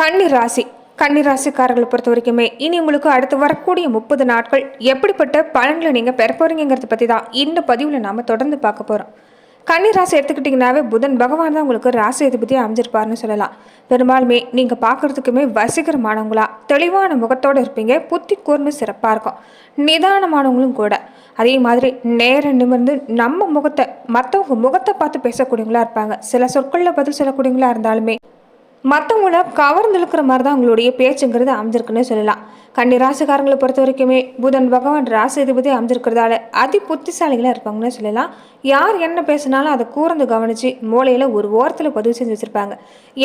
கன்னி ராசி கன்னி ராசிக்காரர்களை பொறுத்த வரைக்குமே இனி உங்களுக்கு அடுத்து வரக்கூடிய முப்பது நாட்கள் எப்படிப்பட்ட பலன்களை நீங்கள் பெற போகிறீங்கிறத பற்றி தான் இந்த பதிவில் நாம் தொடர்ந்து பார்க்க போகிறோம் கன்னி ராசி எடுத்துக்கிட்டிங்கனாவே புதன் பகவான் தான் உங்களுக்கு ராசி அதிபதி அமைஞ்சிருப்பாருன்னு சொல்லலாம். பெரும்பாலுமே நீங்கள் பார்க்குறதுக்குமே வசீகரமானவங்களா தெளிவான முகத்தோடு இருப்பீங்க புத்தி கூர்மை சிறப்பாக இருக்கும் நிதானமானவங்களும் கூட. அதே மாதிரி நேர நிமிர்ந்து நம்ம முகத்தை மற்றவங்க முகத்தை பார்த்து பேசக்கூடியவங்களா இருப்பாங்க. சில சொற்களில் பதில் சொல்லக்கூடியவங்களா இருந்தாலுமே மற்றவங்கள கவர்ந்து இழுக்கிற மாதிரி தான் அவங்களுடைய பேச்சுங்கிறது அமைஞ்சிருக்குன்னு சொல்லலாம். கன்னி ராசிக்காரங்களை பொறுத்த வரைக்குமே புதன் பகவான் ராசிதிபதி அமைஞ்சிருக்கிறதால அதி புத்திசாலிகளாக இருப்பாங்கன்னு சொல்லலாம். யார் என்ன பேசினாலும் அதை கூர்ந்து கவனித்து மூளையில் ஒரு ஓரத்தில் பதிவு செஞ்சு வச்சுருப்பாங்க.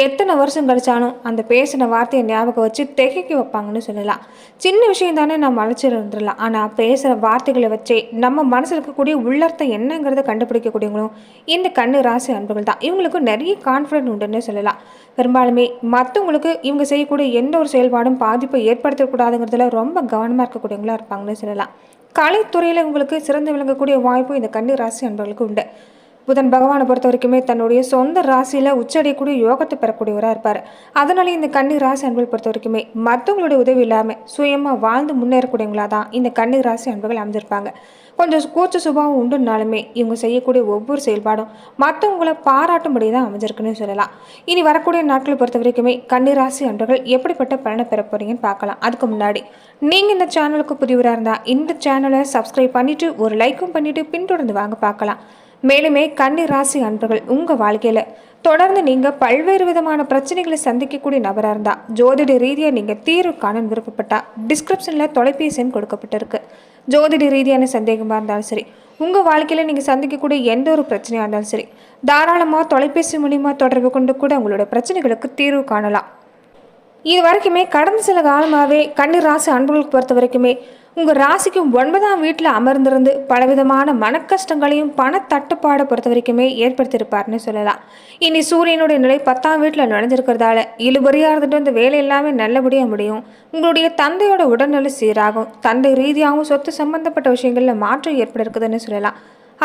எத்தனை வருஷம் கழிச்சாலும் அந்த பேசின வார்த்தையை ஞாபகம் வச்சு திகைக்க வைப்பாங்கன்னு சொல்லலாம். சின்ன விஷயம் தானே நம்ம அழைச்சிட்டு வந்துடலாம். ஆனால் பேசுகிற வார்த்தைகளை வச்சே நம்ம மனசில் இருக்கக்கூடிய உள்ளர்த்தம் என்னங்கிறத கண்டுபிடிக்கக்கூடியவங்களும் இந்த கண்ணு ராசி அன்புகள் தான். இவங்களுக்கு நிறைய கான்ஃபிடென்ட் உண்டுன்னு சொல்லலாம். பெரும்பாலுமே மற்றவங்களுக்கு இவங்க செய்யக்கூடிய எந்த ஒரு செயல்பாடும் பாதிப்பை ஏற்படுத்தக்கூடாது ஏற்படுத்தக்கூடாதுங்கிறதுல ரொம்ப கவனமாக இருக்கக்கூடியவங்களாக இருப்பாங்கன்னு சொல்லலாம். கலைத்துறையில் உங்களுக்கு சிறந்து விளங்கக்கூடிய வாய்ப்பு இந்த கன்னி ராசி அன்பர்களுக்கு உண்டு. புதன் பகவானை பொறுத்த வரைக்குமே தன்னுடைய சொந்த ராசியில் உச்சடையக்கூடிய யோகத்தை பெறக்கூடியவராக இருப்பார். அதனால இந்த கன்னி ராசி அன்புகள் பொறுத்த வரைக்குமே மற்றவங்களுடைய உதவி இல்லாமல் சுயமாக வாழ்ந்து முன்னேறக்கூடியவங்களா தான் இந்த கன்னி ராசி அன்புகள் அமைஞ்சிருப்பாங்க. கொஞ்சம் கூச்ச சுபாவம் உண்டுனாலுமே இவங்க செய்யக்கூடிய ஒவ்வொரு செயல்பாடும் மற்றவங்கள பாராட்டும்படி தான் அமைஞ்சிருக்குன்னு சொல்லலாம். இனி வரக்கூடிய நாட்களை பொறுத்த வரைக்குமே கன்னிராசி அன்பர்கள் எப்படிப்பட்ட பலனை பெற போறீங்கன்னு பார்க்கலாம். அதுக்கு முன்னாடி நீங்கள் இந்த சேனலுக்கு புதியவராக இருந்தால் இந்த சேனலை சப்ஸ்கிரைப் பண்ணிவிட்டு ஒரு லைக்கும் பண்ணிவிட்டு பின்தொடர்ந்து வாங்க பார்க்கலாம். மேலுமே கன்னி ராசி அன்பர்கள் உங்கள் வாழ்க்கையில் தொடர்ந்து நீங்கள் பல்வேறு விதமான பிரச்சனைகளை சந்திக்கக்கூடிய நபராக இருந்தால் ஜோதிட ரீதியாக நீங்கள் தீர்வு காண விருப்பப்பட்டால் டிஸ்கிரிப்ஷனில் தொலைபேசி எண் கொடுக்கப்பட்டிருக்கு. ஜோதிட ரீதியான சந்தேகமாக இருந்தாலும் சரி உங்கள் வாழ்க்கையில் நீங்கள் சந்திக்கக்கூடிய எந்த ஒரு பிரச்சனையாக இருந்தாலும் சரி தாராளமாக தொலைபேசி மூலிமா தொடர்பு கொண்டு கூட உங்களோட பிரச்சனைகளுக்கு தீர்வு காணலாம். இது வரைக்குமே கடந்த சில காலமாகவே கன்னி ராசி அன்புகளுக்கு பொறுத்த வரைக்குமே உங்கள் ராசிக்கு ஒன்பதாம் வீட்டில் அமர்ந்திருந்து பலவிதமான மனக்கஷ்டங்களையும் பணத்தட்டுப்பாடை பொறுத்த வரைக்குமே ஏற்படுத்தியிருப்பார்னு சொல்லலாம். இனி சூரியனுடைய நிலை பத்தாம் வீட்டில் நுழைஞ்சிருக்கிறதால இழுபறியாக இருந்துட்டு இந்த வேலை எல்லாமே நல்லபடியாக முடியும். உங்களுடைய தந்தையோட உடல்நிலை சீராகும். தந்தை ரீதியாகவும் சொத்து சம்பந்தப்பட்ட விஷயங்களில் மாற்றம் ஏற்பட இருக்குதுன்னு சொல்லலாம்.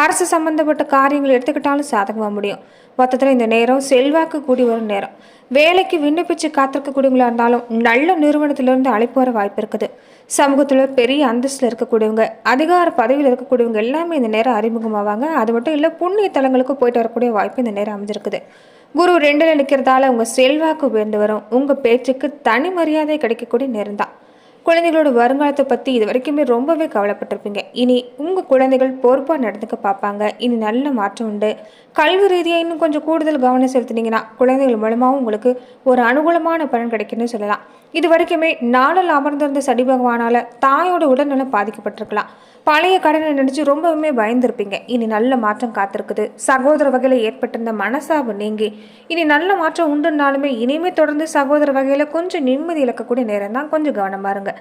அரசு சம்பந்தப்பட்ட காரியங்கள் எடுத்துக்கிட்டாலும் சாதகமாக முடியும். மொத்தத்தில் இந்த நேரம் செல்வாக்கு கூடி வரும் நேரம். வேலைக்கு விண்ணப்பிச்சு காத்திருக்கக்கூடியவங்களா இருந்தாலும் நல்ல நிறுவனத்திலிருந்து அழைப்பு வர வாய்ப்பு இருக்குது. சமூகத்தில் பெரிய அந்தஸ்தில் இருக்கக்கூடியவங்க அதிகார பதவியில் இருக்கக்கூடியவங்க எல்லாமே இந்த நேரம் அறிமுகமாவாங்க. அது மட்டும் இல்லை புண்ணிய தலங்களுக்கு போயிட்டு வரக்கூடிய வாய்ப்பு இந்த நேரம் அமைஞ்சிருக்குது. குரு ரெண்டில் நிற்கிறதால உங்கள் செல்வாக்கு உயர்ந்து வரும். உங்கள் பேச்சுக்கு தனி மரியாதை கிடைக்கக்கூடிய நேரம் தான். குழந்தைகளோட வருங்காலத்தை பற்றி இது வரைக்குமே ரொம்பவே கவலைப்பட்டிருப்பீங்க. இனி உங்கள் குழந்தைகள் பொறுப்பாக நடந்துக்க பார்ப்பாங்க. இனி நல்ல மாற்றம் உண்டு. கல்வி ரீதியாக இன்னும் கொஞ்சம் கூடுதல் கவனம் செலுத்தினீங்கன்னா குழந்தைகள் மூலமாகவும் உங்களுக்கு ஒரு அனுகூலமான பலன் கிடைக்கும்னு சொல்லலாம். இது வரைக்குமே நாளில் அமர்ந்திருந்த சடி பகவானால் தாயோட உடல்நலம் பாதிக்கப்பட்டிருக்கலாம். பழைய கடனை நினச்சி ரொம்பவுமே பயந்துருப்பீங்க. இனி நல்ல மாற்றம் காத்திருக்குது. சகோதர வகையில் ஏற்பட்டிருந்த மனசாபு நீங்கி இனி நல்ல மாற்றம் உண்டுனாலுமே இனிமே தொடர்ந்து சகோதர வகையில் கொஞ்சம் நிம்மதி இழக்கக்கூடிய நேரம் தான் கொஞ்சம் கவனமாக இருங்க.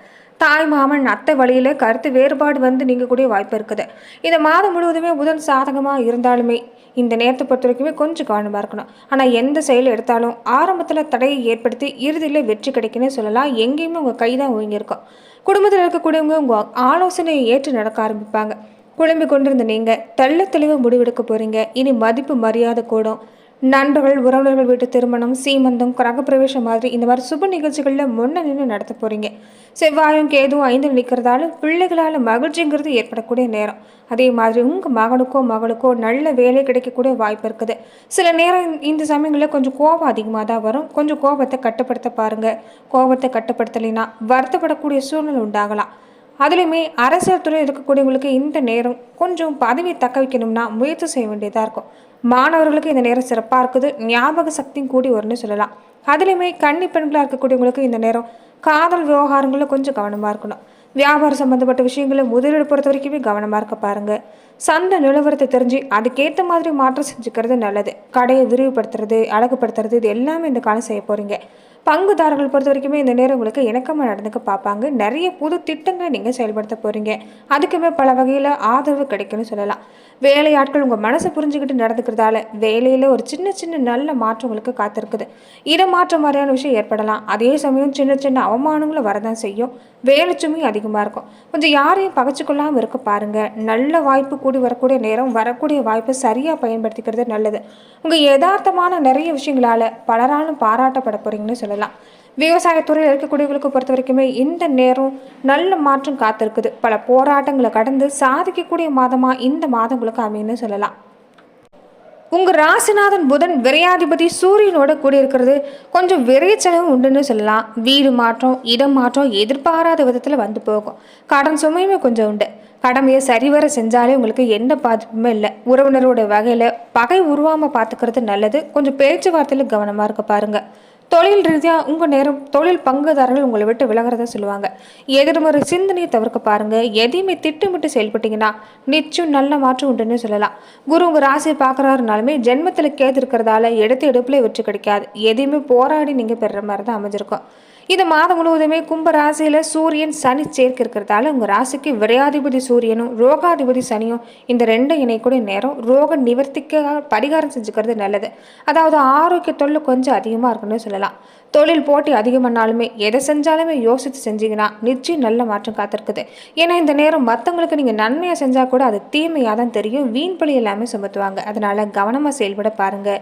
தாய் மாமன் அத்தை வழியில் கருத்து வேறுபாடு வந்து நீங்கக்கூடிய வாய்ப்பு இருக்குது. இந்த மாதம் முழுவதுமே புதன் சாதகமாக இருந்தாலுமே இந்த நேரத்தை பொறுத்த வரைக்குமே கொஞ்சம் கவனமாக இருக்கணும். ஆனால் எந்த செயல் எடுத்தாலும் ஆரம்பத்தில் தடையை ஏற்படுத்தி இறுதியில் வெற்றி கிடைக்குன்னு சொல்லலாம். எங்கேயுமே உங்கள் கை தான் ஓங்கியிருக்கும் குடும்பத்தில் இருக்கக்கூடியவங்க உங்கள் ஆலோசனையை ஏற்று நடக்க ஆரம்பிப்பாங்க. குழம்பி கொண்டிருந்த நீங்கள் தெள்ள தெளிவாக முடிவெடுக்க போகிறீங்க இனி மதிப்பு மரியாதை கூடும். நண்பர்கள் உறவினர்கள் வீட்டு திருமணம் சீமந்தம் கிரகப்பிரவேசம் மாதிரி இந்த மாதிரி சுப நிகழ்ச்சிகளில் முன்ன நின்று நடத்த போகிறீங்க செவ்வாயும் கேதுவும் ஐந்து நிற்கிறதால பிள்ளைகளால் மகிழ்ச்சிங்கிறது ஏற்படக்கூடிய நேரம். அதே மாதிரி உங்கள் மகனுக்கோ மகளுக்கோ நல்ல வேலை கிடைக்கக்கூடிய வாய்ப்பு இருக்குது. சில நேரம் இந்த சமயங்களில் கொஞ்சம் கோபம் அதிகமாக தான் வரும். கொஞ்சம் கோபத்தை கட்டுப்படுத்த பாருங்கள் கோபத்தை கட்டுப்படுத்தலைன்னா வருத்தப்படக்கூடிய சூழ்நிலை உண்டாகலாம். அதுலேயுமே அரசியல் துறை இருக்கக்கூடியவங்களுக்கு இந்த நேரம் கொஞ்சம் பதவியை தக்க வைக்கணும்னா முயற்சி செய்ய வேண்டியதாக இருக்கும். மாணவர்களுக்கு இந்த நேரம் சிறப்பாக இருக்குது. ஞாபக சக்தியும் கூடி வரும்னு சொல்லலாம். அதுலேயுமே கன்னி பெண்களாக இருக்கக்கூடியவங்களுக்கு இந்த நேரம் காதல் விவகாரங்களில் கொஞ்சம் கவனமாக இருக்கணும். வியாபாரம் சம்மந்தப்பட்ட விஷயங்களை முதலீடு பொறுத்த வரைக்குமே கவனமாக இருக்க பாருங்கள் சந்தை நிலவரத்தை தெரிஞ்சு அதுக்கேற்ற மாதிரி மாற்றம் செஞ்சுக்கிறது நல்லது. கடையை விரிவுபடுத்துறது அழகுபடுத்துறது இது எல்லாமே இந்த காலம் செய்ய போகிறீங்க பங்குதாரர்கள் பொறுத்த வரைக்குமே இந்த நேரம் உங்களுக்கு இணக்கமாக நடந்துக்க பார்ப்பாங்க. நிறைய புது திட்டங்களை நீங்கள் செயல்படுத்த போகிறீங்க அதுக்குமே பல வகையில் ஆதரவு கிடைக்கும்னு சொல்லலாம். வேலையாட்கள் உங்கள் மனசை புரிஞ்சுக்கிட்டு நடந்துக்கிறதால வேலையில் ஒரு சின்ன சின்ன நல்ல மாற்றம் உங்களுக்கு காத்திருக்குது. இடமாற்றம் மாதிரியான விஷயம் ஏற்படலாம். அதே சமயம் சின்ன சின்ன அவமானங்களும் வரதான் செய்யும். வேலைச்சுமையும் அதிகமாக இருக்கும். கொஞ்சம் யாரையும் பகச்சிக்கொள்ளாமல் இருக்க பாருங்கள் நல்ல வாய்ப்பு கூடி வரக்கூடிய நேரம் வரக்கூடிய வாய்ப்பை சரியாக பயன்படுத்திக்கிறது நல்லது. உங்கள் யதார்த்தமான நிறைய விஷயங்களால் பலராலும் பாராட்டப்பட போகிறீங்கன்னு சொல்லலாம். விவசாயத்துறையில் இருக்கக்கூடியவர்களுக்கு பொறுத்த வரைக்குமே இந்த நேரம் நல்ல மாற்றம் காத்திருக்குது. பல போராட்டங்களை கடந்து சாதிக்கக்கூடிய மாதமாக இந்த மாதம் உங்களுக்கு அமையுன்னு சொல்லலாம். உங்கள் ராசிநாதன் புதன் விரையாதிபதி சூரியனோட கூடியிருக்கிறது கொஞ்சம் விரைச்சலவும் உண்டுன்னு சொல்லலாம். வீடு மாற்றம் இடம் மாற்றம் எதிர்பாராத விதத்தில் வந்து போகும். கடன் சுமையுமே கொஞ்சம் உண்டு. கடமையை சரிவர செஞ்சாலே உங்களுக்கு எந்த பாதிப்புமே இல்லை. உறவினரோட வகையில் பகை உருவாமல் பார்த்துக்கிறது நல்லது. கொஞ்சம் பேச்சுவார்த்தையில் கவனமாக இருக்க பாருங்கள் தொழில் ரீதியாக உங்கள் நேரம் தொழில் பங்குதாரர்கள் உங்களை விட்டு விலகிறத சொல்லுவாங்க. எதிர்மறை சிந்தனையை தவிர்க்க பாருங்கள் எதையுமே திட்டமிட்டு செயல்பட்டீங்கன்னா நிச்சயம் நல்ல மாற்றம் உண்டுன்னு சொல்லலாம். குரு உங்கள் ராசியை பார்க்குறாருனாலுமே ஜென்மத்தில் கேது இருக்கிறதால எடுத்து எடுப்பில் வெற்றி கிடைக்காது. எதையுமே போராடி நீங்கள் பெறுற மாதிரி தான் அமைஞ்சிருக்கும். இந்த மாதம் முழுவதுமே கும்ப ராசியில் சூரியன் சனி சேர்க்கை இருக்கிறதால உங்கள் ராசிக்கு விரையாதிபதி சூரியனும் ரோகாதிபதி சனியும் இந்த ரெண்டு இணைக்கூடிய நேரம் ரோக நிவர்த்திக்க பரிகாரம் செஞ்சுக்கிறது நல்லது. அதாவது ஆரோக்கிய தொல்லை கொஞ்சம் அதிகமாக இருக்குன்னு சொல்லலாம். தொழில் போட்டி அதிகமானாலுமே எதை செஞ்சாலுமே யோசித்து செஞ்சீங்கன்னா நிச்சயம் நல்ல மாற்றம் காத்திருக்குது. ஏன்னா இந்த நேரம் மற்றவங்களுக்கு நீங்கள் நன்மையாக செஞ்சால் கூட அது தீமையாக தான் தெரியும். வீண் பழி எல்லாமே சுமத்துவாங்க. அதனால் கவனமாக செயல்பட பாருங்கள்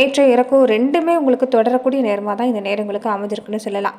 ஏற்ற இறக்கம் ரெண்டுமே உங்களுக்கு தொடரக்கூடிய நேரமாக தான் இந்த நேரங்களுக்கு அமைஞ்சிருக்குன்னு சொல்லலாம்.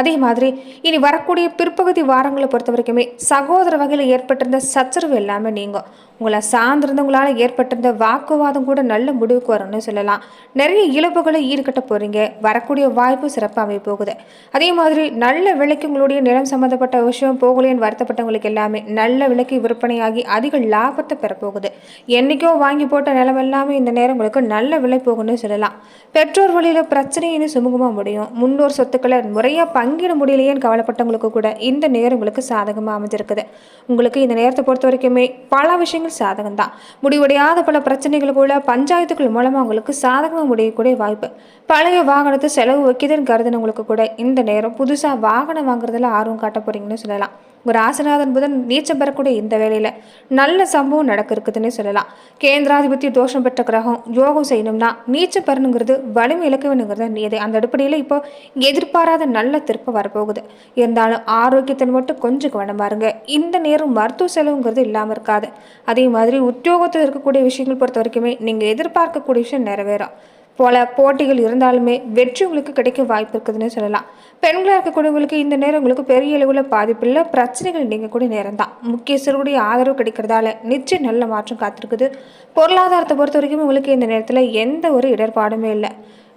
அதே மாதிரி இனி வரக்கூடிய பிற்பகுதி வாரங்களை பொறுத்த வரைக்குமே சகோதர வகையில் ஏற்பட்டிருந்த சச்சரவு எல்லாமே நீங்கும். உங்களை சார்ந்திருந்தவங்களால் ஏற்பட்டிருந்த வாக்குவாதம் கூட நல்ல முடிவுக்கு வரும்னு சொல்லலாம். நிறைய இழப்புகளை ஈடுகட்ட போகிறீங்க வரக்கூடிய வாய்ப்பு சிறப்பாக அமைய போகுது. அதே மாதிரி நல்ல விலைக்கு உங்களுடைய நிலம் சம்மந்தப்பட்ட விஷயம் போகலேன்னு வருத்தப்பட்டவங்களுக்கு எல்லாமே நல்ல விலைக்கு விற்பனையாகி அதிக லாபத்தை பெறப்போகுது என்றைக்கோ வாங்கி போட்ட நிலம் எல்லாமே இந்த நேரம் உங்களுக்கு நல்ல விலை போகும்னு சொல்லலாம். பெற்றோர் வழியில் பிரச்சனைன்னு சுமூகமாக முடியும். முன்னோர் சொத்துக்களை முறையாக பங்கிட முடியலையேன்னு கவலைப்பட்டவங்களுக்கு கூட இந்த நேரம் உங்களுக்கு சாதகமாக அமைஞ்சிருக்குது. உங்களுக்கு இந்த நேரத்தை பொறுத்த வரைக்குமே பல விஷயங்கள் சாதகம் தான் முடிவடையாத பல பிரச்சனைகளுக்குள்ள பஞ்சாயத்துக்கள் மூலமாக உங்களுக்கு சாதகமாக முடியக்கூடிய வாய்ப்பு. பழைய வாகனத்தை செலவு வைக்குதுன்னு கருதுனவங்களுக்கு கூட இந்த நேரம் புதுசாக வாகனம் வாங்குறதுல ஆர்வம் காட்ட போகிறீங்கன்னு சொல்லலாம். ஒரு ஆசநாதன் புதன் நீச்சம் பெறக்கூடிய இந்த வேலையில் நல்ல சம்பவம் நடக்க இருக்குதுன்னு சொல்லலாம். கேந்திராதிபத்திய தோஷம் பெற்ற கிரகம் யோகம் செய்யணும்னா நீச்சம் பெறணுங்கிறது வலிமை இழக்க வேணுங்கிறது அந்த அடிப்படையில் இப்போ எதிர்பாராத நல்ல திருப்பம் வரப்போகுது. இருந்தாலும் ஆரோக்கியத்தை மட்டும் கொஞ்சம் கவனம் பாருங்க. இந்த நேரம் மருத்துவ செலவுங்கிறது இல்லாமல் இருக்காது. அதே மாதிரி உத்தியோகத்தில் இருக்கக்கூடிய விஷயங்கள் பொறுத்த வரைக்குமே நீங்கள் எதிர்பார்க்கக்கூடிய விஷயம் நிறைவேறும். போல போட்டிகள் இருந்தாலுமே வெற்றி உங்களுக்கு கிடைக்க வாய்ப்பு இருக்குதுன்னு சொல்லலாம். பெண்களாக இருக்கக்கூடியவங்களுக்கு இந்த நேரம் உங்களுக்கு பெரிய அளவில் பாதிப்பில்லை. பிரச்சனைகள் நீங்கக்கூடிய நேரம் தான் முக்கியஸ்தருடைய ஆதரவு கிடைக்கிறதால நிச்சயம் நல்ல மாற்றம் காத்திருக்குது. பொருளாதாரத்தை பொறுத்த வரைக்கும் உங்களுக்கு இந்த நேரத்தில் எந்த ஒரு இடர்பாடுமே இல்லை.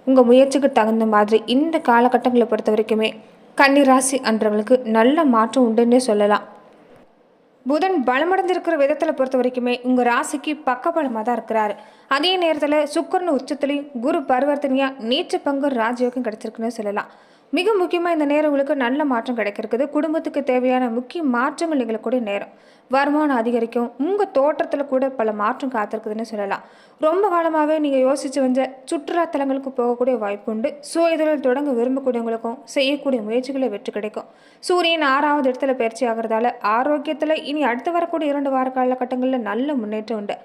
உங்கள் முயற்சிக்கு தகுந்த மாதிரி இந்த காலகட்டங்களை பொறுத்த வரைக்குமே கன்னிராசி அன்றவங்களுக்கு நல்ல மாற்றம் உண்டுன்னே சொல்லலாம். புதன் பலமடைந்திருக்கிற விதத்தில் பொறுத்த வரைக்குமே உங்கள் ராசிக்கு பக்கபலமாக தான் இருக்கிறாரு. அதே நேரத்தில் சுக்கரன் உச்சத்துலேயும் குரு பரிவர்த்தனையாக நீச்ச பங்கு ராஜயோகம் கிடச்சிருக்குன்னு சொல்லலாம். மிக முக்கியமாக இந்த நேரம் உங்களுக்கு நல்ல மாற்றம் கிடைக்கிறது குடும்பத்துக்கு தேவையான முக்கிய மாற்றங்கள் எங்களுக்கூடிய நேரம். வருமானம் அதிகரிக்கும். உங்கள் தோற்றத்தில் கூட பல மாற்றம் காத்திருக்குதுன்னு சொல்லலாம். ரொம்ப காலமாகவே நீங்கள் யோசித்து வந்த சுற்றுலா தலங்களுக்கு போகக்கூடிய வாய்ப்பு உண்டு. சுயதொழில் தொடங்க விரும்பக்கூடியவங்களுக்கும் செய்யக்கூடிய முயற்சிகளை வெற்றி கிடைக்கும். சூரியன் ஆறாவது இடத்துல பயிற்சி ஆகிறதால ஆரோக்கியத்தில் இனி அடுத்து வரக்கூடிய இரண்டு வார காலகட்டங்களில் நல்ல முன்னேற்றம் உண்டு.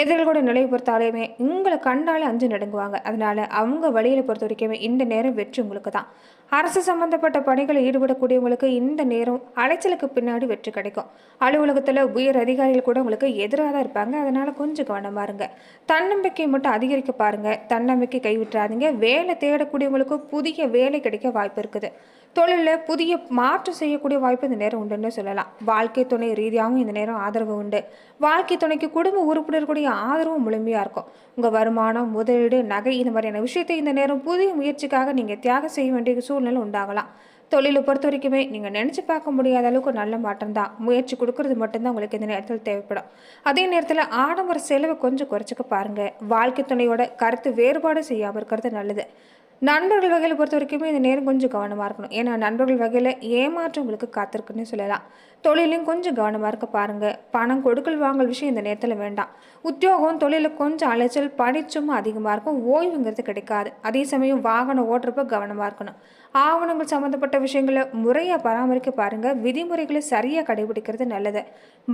எதிரிகளோட நிலையை பொறுத்தாலேயுமே உங்களை கண்டாலே அஞ்சு நடுங்குவாங்க. அதனால் அவங்க வழியில் பொறுத்த வரைக்குமே இந்த நேரம் வெற்றி உங்களுக்கு தான் அரசு சம்பந்தப்பட்ட பணிகளில் ஈடுபடக்கூடியவங்களுக்கு இந்த நேரம் அலைச்சலுக்கு பின்னாடி வெற்றி கிடைக்கும். அலுவலகத்தில் உயர் அதிகாரிகள் கூட உங்களுக்கு எதிராக தான் இருப்பாங்க. அதனால் கொஞ்சம் கவனமாக இருங்க. தன்னம்பிக்கை மட்டும் அதிகரிக்க பாருங்கள் தன்னம்பிக்கை கைவிட்டுறாதீங்க. வேலை தேடக்கூடியவங்களுக்கு புதிய வேலை கிடைக்க வாய்ப்பு இருக்குது. தொழிலில் புதிய மாற்றம் செய்யக்கூடிய வாய்ப்பு இந்த நேரம் உண்டுன்னு சொல்லலாம். வாழ்க்கை துணை ரீதியாகவும் இந்த நேரம் ஆதரவு உண்டு. வாழ்க்கை துணைக்கு குடும்ப உறுப்பினர்களுடைய ஆதரவும் முழுமையாக இருக்கும். உங்கள் வருமானம் முதலீடு நகை இந்த மாதிரியான விஷயத்தை இந்த நேரம் புதிய முயற்சிக்காக நீங்கள் தியாகம் செய்ய வேண்டிய சூழ்நிலை உண்டாகலாம். தொழிலை பொறுத்த வரைக்குமே நீங்கள் நினச்சி பார்க்க முடியாத அளவுக்கு நல்ல மாற்றம் தான். முயற்சி கொடுக்கறது மட்டும்தான் உங்களுக்கு இந்த நேரத்தில் தேவைப்படும். அதே நேரத்தில் ஆடம்பர செலவை கொஞ்சம் குறைச்சிக்க பாருங்கள் வாழ்க்கை துணையோட கருத்து வேறுபாடு செய்யாமல் இருக்கிறது நல்லது. நண்பர்கள் வகையில் பொறுத்த வரைக்குமே இந்த நேரம் கொஞ்சம் கவனமாக இருக்கணும். ஏன்னா நண்பர்கள் வகையில் ஏமாற்றம் உங்களுக்கு காத்திருக்குன்னு சொல்லலாம். தொழிலையும் கொஞ்சம் கவனமாக இருக்க பாருங்கள் பணம் கொடுக்கல் வாங்கல் விஷயம் இந்த நேரத்தில் வேண்டாம். உத்தியோகம் தொழிலில் கொஞ்சம் அலைச்சல் பணிச்சும் அதிகமாக இருக்கும். ஓய்வுங்கிறது கிடைக்காது. அதே சமயம் வாகனம் ஓட்டுறப்ப கவனமாக இருக்கணும். ஆவணங்கள் சம்மந்தப்பட்ட விஷயங்களை முறையாக பராமரிக்க பாருங்கள் விதிமுறைகளை சரியாக கடைபிடிக்கிறது நல்லது.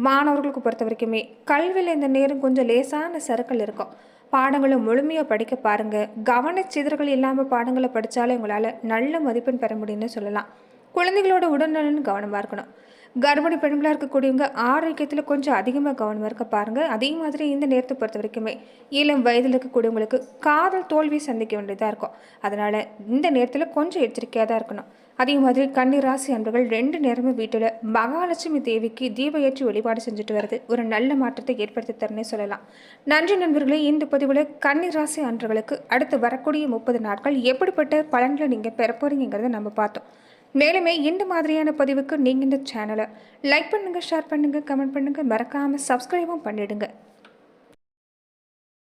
மாணவர்களுக்கு பொறுத்த வரைக்குமே கல்வியில் இந்த நேரம் கொஞ்சம் லேசான சறுக்கல் இருக்கும். பாடங்களை முழுமையாக படிக்க பாருங்கள் கவனச்சிதறல் இல்லாமல் பாடங்களை படித்தாலே உங்களால் நல்ல மதிப்பெண் பெற முடியும்னு சொல்லலாம். குழந்தைகளோட உடல்நலன் கவனமாக இருக்கணும். கர்ப்பிணி பெண்களாக இருக்கக்கூடியவங்க ஆரோக்கியத்தில் கொஞ்சம் அதிகமாக கவனமாக இருக்க பாருங்கள் அதே மாதிரி இந்த நேரத்தை பொறுத்த வரைக்குமே இளம் வயதில் இருக்கக்கூடியவங்களுக்கு காதல் தோல்வி சந்திக்க வேண்டியதாக இருக்கும். அதனால் இந்த நேரத்தில் கொஞ்சம் எச்சரிக்கையாக தான் இருக்கணும். அதே மாதிரி கன்னி ராசி அன்பர்கள் ரெண்டு நேரமும் வீட்டில் மகாலட்சுமி தேவிக்கு தீப ஏற்றி வழிபாடு செஞ்சுட்டு வர்றது ஒரு நல்ல மாற்றத்தை ஏற்படுத்தி தரனே சொல்லலாம். நன்றி நண்பர்களே இந்த பதிவில் கன்னி ராசி அன்பர்களுக்கு அடுத்து வரக்கூடிய முப்பது நாட்கள் எப்படிப்பட்ட பலன்களை நீங்கள் பெற நம்ம பார்த்தோம். மேலுமே இந்த மாதிரியான பதிவுக்கு நீங்கள் இந்த சேனலை லைக் பண்ணுங்கள் ஷேர் பண்ணுங்கள் கமெண்ட் பண்ணுங்கள் மறக்காமல் சப்ஸ்கிரைபும் பண்ணிவிடுங்க